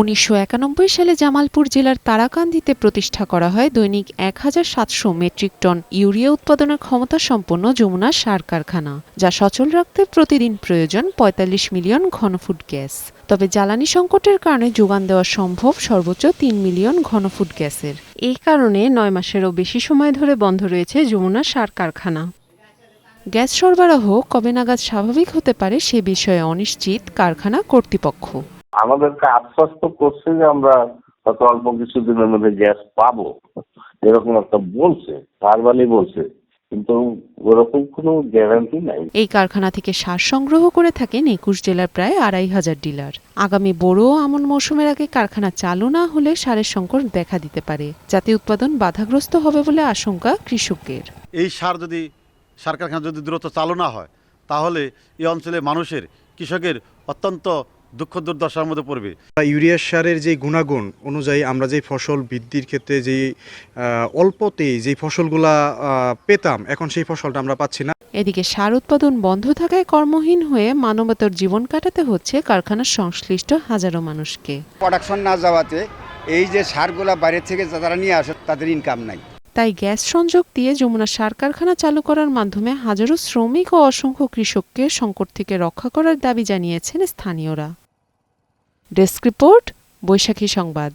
উনিশশো একানব্বই সালে জামালপুর জেলার তারাকান্দিতে প্রতিষ্ঠা করা হয় দৈনিক এক হাজার সাতশো মেট্রিক টন ইউরিয়া উৎপাদনের ক্ষমতা সম্পন্ন যমুনা সার কারখানা, যা সচল রাখতে প্রতিদিন প্রয়োজন পঁয়তাল্লিশ মিলিয়ন ঘনফুট গ্যাস। তবে জ্বালানি সংকটের কারণে যোগান দেওয়া সম্ভব সর্বোচ্চ তিন মিলিয়ন ঘনফুট গ্যাসের। এই কারণে নয় মাসেরও বেশি সময় ধরে বন্ধ রয়েছে যমুনা সার কারখানা। গ্যাস সরবরাহ কবে নাগাদ স্বাভাবিক হতে পারে সে বিষয়ে অনিশ্চিত কারখানা কর্তৃপক্ষ। আমাদেরকে আশ্বস্ত করছে যে আমরা হয়তো অল্প কিছুদিনের মধ্যে গ্যাস পাবো। এরকম একটা বলছে ভারবালি বলছে। কিন্তু ওরকম কোনো গ্যারান্টি নাই। এই কারখানা থেকে সার সংগ্রহ করে থাকেন একুশ জেলার প্রায় আড়াই হাজার ডিলার। আগামী বড় আমন মৌসুমের আগে কারখানা চালু না হলে সারের সংকট দেখা দিতে পারে। যাতে উৎপাদন বাধাগ্রস্ত হবে বলে আশঙ্কা কৃষকের। এই সার যদি সার কারখানা যদি দ্রুত চালু না হয় তাহলে এই অঞ্চলে মানুষের কৃষকের অত্যন্ত দুঃখ দুর্দশার মধ্যে পড়বে। ইউরিয়া সারের যে গুণাগুণ অনুযায়ী আমরা যে ফসল বৃদ্ধির ক্ষেত্রে যে অল্পতেই যে ফসলগুলা পেতাম এখন সেই ফসলটা আমরা পাচ্ছি না। এদিকে সার উৎপাদন বন্ধ থাকায় কর্মহীন হয়ে মানবতার জীবন কাটাতে হচ্ছে কারখানার সংশ্লিষ্ট হাজারো মানুষকে। প্রোডাকশন না যাওয়াতে এই যে সারগুলা বাইরে থেকে যারা নিয়ে আসে তাদের ইনকাম নাই। তাই গ্যাস সংযোগ দিয়ে যমুনা সার কারখানা চালু করার মাধ্যমে হাজারো শ্রমিক ও অসংখ্য কৃষককে সংকট থেকে রক্ষা করার দাবি জানিয়েছেন স্থানীয়রা। ডেস্ক রিপোর্ট, বৈশাখী সংবাদ।